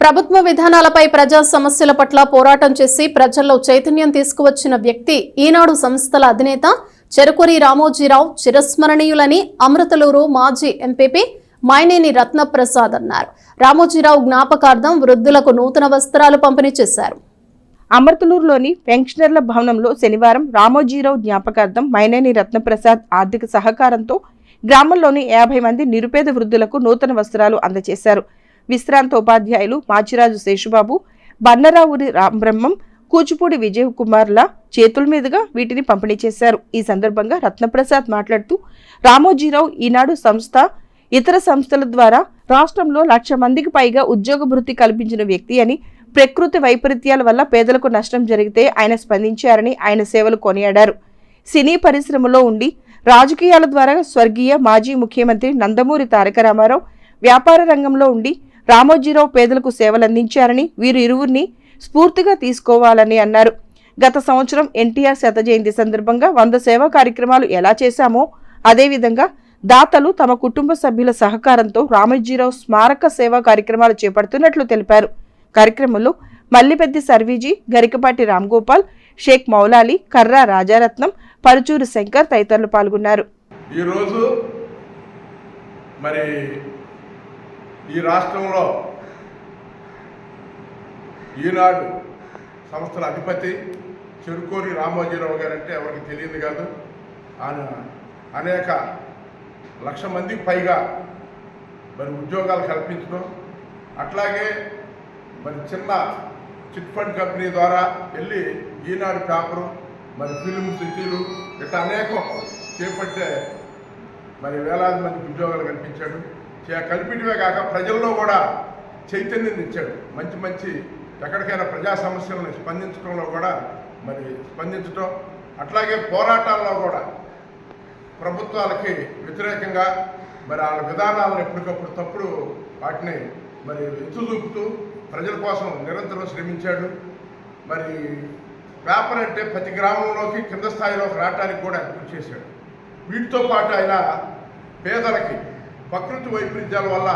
ప్రభుత్వ విధానాలపై ప్రజా సమస్యల పట్ల పోరాటం చేసి ప్రజల్లో చైతన్యం తీసుకువచ్చిన వ్యక్తి ఈనాడు సంస్థల అధినేత చెరుకురి రామోజీరావు చిరస్మరణీయులని అమృతలూరు మాజీ ఎంపీపీ మైనేని రత్నప్రసాద్ అన్నారు. రామోజీరావు జ్ఞాపకార్థం వృద్ధులకు నూతన వస్త్రాలు పంపిణీ చేశారు. అమర్తలూరులోని పెన్షనర్ల భవనంలో శనివారం రామోజీరావు జ్ఞాపకార్థం మైనేని రత్నప్రసాద్ ఆర్థిక సహకారంతో గ్రామంలోని యాభై మంది నిరుపేద వృద్ధులకు నూతన వస్త్రాలు అందజేశారు. విశ్రాంత ఉపాధ్యాయులు మాచిరాజు శేషుబాబు బన్నరావురి రామబ్రహ్మం కూచిపూడి విజయ్ కుమార్ల చేతుల మీదుగా వీటిని పంపిణీ చేశారు. ఈ సందర్భంగా రత్నప్రసాద్ మాట్లాడుతూ రామోజీరావు ఈనాడు సంస్థ ఇతర సంస్థల ద్వారా రాష్ట్రంలో లక్ష మందికి పైగా ఉద్యోగ భృతి కల్పించిన వ్యక్తి అని ప్రకృతి వైపరీత్యాల వల్ల పేదలకు నష్టం జరిగితే ఆయన స్పందించారని ఆయన సేవలు కొనియాడారు. సినీ పరిశ్రమలో ఉండి రాజకీయాల ద్వారా స్వర్గీయ మాజీ ముఖ్యమంత్రి నందమూరి తారక రామారావు వ్యాపార రంగంలో ఉండి రామోజీరావు పేదలకు సేవలందించారని వీరు ఇరువురిని స్ఫూర్తిగా తీసుకోవాలని అన్నారు. గత సంవత్సరం ఎన్టీఆర్ శత జయంతి సందర్భంగా వంద సేవా కార్యక్రమాలు ఎలా చేశామో అదేవిధంగా దాతలు తమ కుటుంబ సభ్యుల సహకారంతో రామోజీరావు స్మారక సేవా కార్యక్రమాలు చేపడుతున్నట్లు తెలిపారు. కార్యక్రమంలో మల్లిపెద్ది సర్వీజీ గరికపాటి రామ్గోపాల్ షేక్ మౌలాలి కర్రా రాజారత్నం పరుచూరు శంకర్ తదితరులు పాల్గొన్నారు. ఈరోజు మరి ఈ రాష్ట్రంలో ఈనాడు సంస్థల అధిపతి చెరుకూరి రామోజీరావు గారు అంటే ఎవరికి తెలియదు కాదు. ఆయన అనేక లక్ష మందికి పైగా మరి ఉద్యోగాలు కల్పించడం అట్లాగే మరి చిన్న చిట్ ఫండ్ కంపెనీ ద్వారా వెళ్ళి ఈనాడు పేపరు మరి ఫిల్మ్ సిటీలు ఇట్లా అనేకం చేపట్టే మరి వేలాది మందికి ఉద్యోగాలు కల్పించాడు. కల్పించడమే కాక ప్రజల్లో కూడా చైతన్యం ఇచ్చాడు మంచి మంచి ఎక్కడికైనా ప్రజా సమస్యలను స్పందించడంలో కూడా మరి స్పందించడం అట్లాగే పోరాటాల్లో కూడా ప్రభుత్వాలకి వ్యతిరేకంగా మరి వాళ్ళ విధానాలను ఎప్పటికప్పుడు తప్పుడు వాటిని మరి ఎత్తు చూపుతూ ప్రజల కోసం నిరంతరం శ్రమించాడు. మరి పేపర్ అంటే ప్రతి గ్రామంలోకి కింద స్థాయిలోకి రావడానికి కూడా కృషి చేశాడు. వీటితో పాటు ఆయన పేదలకి ప్రకృతి వైపరీత్యాల వల్ల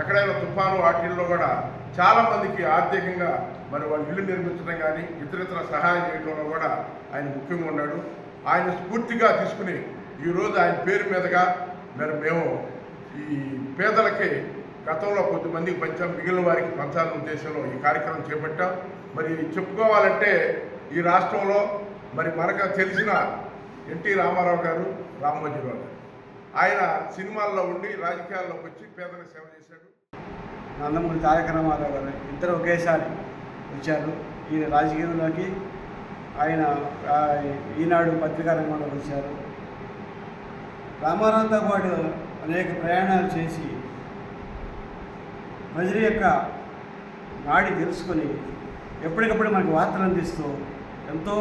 ఎక్కడైనా తుఫాను వాటిల్లో కూడా చాలామందికి ఆర్థికంగా మరి వాళ్ళు ఇల్లు నిర్మించడం కానీ ఇతరితర సహాయం చేయడంలో కూడా ఆయన ముఖ్యంగా ఉన్నాడు. ఆయన స్ఫూర్తిగా తీసుకుని ఈరోజు ఆయన పేరు మీదుగా మరి మేము ఈ పేదలకి గతంలో కొద్దిమందికి పంచాం మిగిలిన వారికి పంచాలని ఉద్దేశంలో ఈ కార్యక్రమం చేపట్టాం. మరి చెప్పుకోవాలంటే ఈ రాష్ట్రంలో మరి మనకు తెలిసిన ఎన్టీ రామారావు గారు రామోజీరావు గారు. ఆయన సినిమాల్లో ఉండి రాజకీయాల్లోకి వచ్చి పేదలకు సేవ చేశాడు. నందమూరి తారక రామారావు గారు ఇద్దరు ఒకేసారి వచ్చారు. ఈయన రాజకీయంలోకి ఆయన ఈనాడు పత్రికా రంగంలో వచ్చారు. రామారావుతో పాటు అనేక ప్రయాణాలు చేసి ప్రజల యొక్క నాడి తెలుసుకొని ఎప్పటికప్పుడు మనకు వార్తలు అందిస్తూ ఎంతో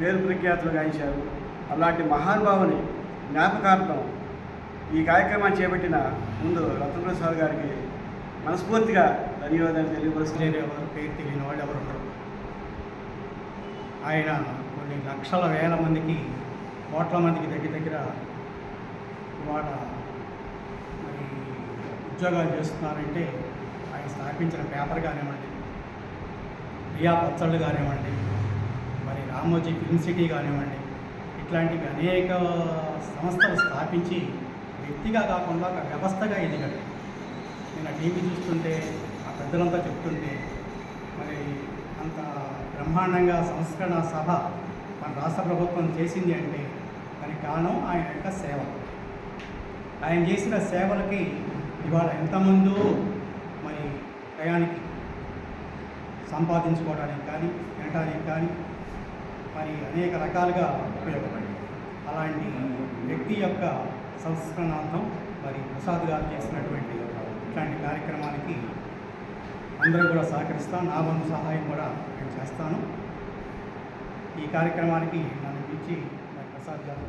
పేరు ప్రఖ్యాతులు గాయించారు అలాంటి మహానుభావుని జ్ఞాపకార్థం ఈ కార్యక్రమాన్ని చేపట్టిన ముందు రత్నప్రసాద్ గారికి మనస్ఫూర్తిగా ధన్యవాదాలు తెలియపరుస్తున్నాను. ఎవరు పేరు తెలియని వాళ్ళు ఎవరు ఆయన కొన్ని లక్షల వేల మందికి కోట్ల మందికి దగ్గర దగ్గర ఇవాళ మరి ఉద్యోగాలు చేస్తున్నారంటే ఆయన స్థాపించిన పేపర్ కానివ్వండి రియా పచ్చళ్ళు కానివ్వండి మరి రామోజీ ఫిల్మ్ సిటీ కానివ్వండి ఇట్లాంటివి అనేక సంస్థలు స్థాపించి వ్యక్తిగా కాకుండా ఒక వ్యవస్థగా ఎదిగాడు. నేను ఆ టీవీ చూస్తుంటే ఆ పెద్దలంతా చెప్తుంటే మరి అంత బ్రహ్మాండంగా సంస్కరణ సభ మన రాష్ట్ర ప్రభుత్వం చేసింది అంటే దానికి కారణం ఆయన యొక్క సేవ. ఆయన చేసిన సేవలకి ఇవాళ ఎంతమందో మరి టయానికి సంపాదించుకోవడానికి కానీ తినడానికి కానీ మరి అనేక రకాలుగా ఉపయోగపడింది అలాంటి వ్యక్తి యొక్క సంస్కరణార్థం మరి ప్రసాద్ గారు చేసినటువంటి ఇట్లాంటి కార్యక్రమానికి అందరూ కూడా సహకరిస్తాను నా వంతు సహాయం కూడా నేను చేస్తాను. ఈ కార్యక్రమానికి నన్ను పిలిచి ప్రసాద్ గారు